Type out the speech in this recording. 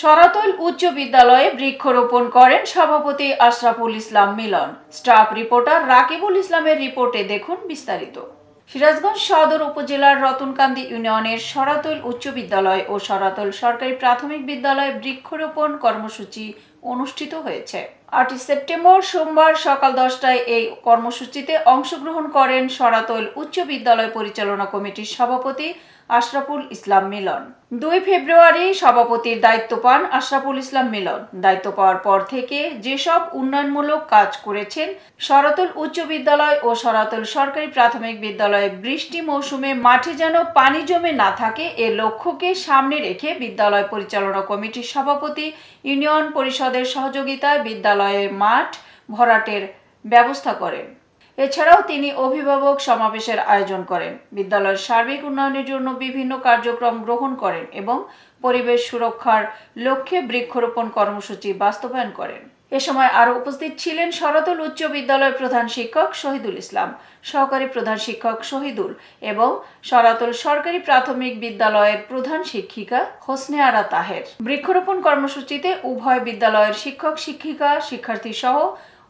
সরাতল উচ্চ বিদ্যালয়ে বৃক্ষরোপণ করেন সভাপতি আশরাফুল ইসলাম মিলন। স্টাফ রিপোর্টার রাকিবুল ইসলামের রিপোর্টে দেখুন বিস্তারিত। সিরাজগঞ্জ সদর উপজেলার রতনকান্দি ইউনিয়নের সরাতল উচ্চ বিদ্যালয় ও সরাতল সরকারি প্রাথমিক বিদ্যালয়ে বৃক্ষরোপণ কর্মসূচি অনুষ্ঠিত হয়েছে। আটই সেপ্টেম্বর সোমবার সকাল দশটায় এই কর্মসূচিতে অংশগ্রহণ করেন সরাতল উচ্চ বিদ্যালয় পরিচালনা কমিটির সভাপতি আশরাফুল ইসলাম মিলন। দুই ফেব্রুয়ারি সভাপতির দায়িত্ব পান আশরাফুল ইসলাম মিলন। দায়িত্ব পাওয়ার পর থেকে যেসব উন্নয়নমূলক কাজ করেছেন সরাতল উচ্চ বিদ্যালয় ও সরাতল সরকারি প্রাথমিক বিদ্যালয়ে বৃষ্টি মৌসুমে মাঠে যেন পানি জমে না থাকে, এ লক্ষ্যকে সামনে রেখে বিদ্যালয় পরিচালনা কমিটির সভাপতি, ইউনিয়ন পরিষদের সহযোগিতায় বিদ্যালয়ের মাঠ ভরাটের ব্যবস্থা করেন। এছাড়াও তিনি অভিভাবক সমাবেশের আয়োজন করেন, বিদ্যালয়ের সার্বিক উন্নয়নের জন্য বিভিন্ন কার্যক্রম গ্রহণ করেন এবং পরিবেশ সুরক্ষার লক্ষ্যে বৃক্ষরোপণ কর্মসূচি বাস্তবায়ন করেন। এ সময় আরও উপস্থিত ছিলেন সরতল উচ্চ বিদ্যালয়ের প্রধান শিক্ষক শহীদুল ইসলাম, সহকারী প্রধান শিক্ষক শহীদুল এবং সরাতল সরকারি প্রাথমিক বিদ্যালয়ের প্রধান শিক্ষিকা হোসনে আরা তাহের। বৃক্ষরোপণ কর্মসূচিতে উভয় বিদ্যালয়ের শিক্ষক, শিক্ষিকা, শিক্ষার্থী সহ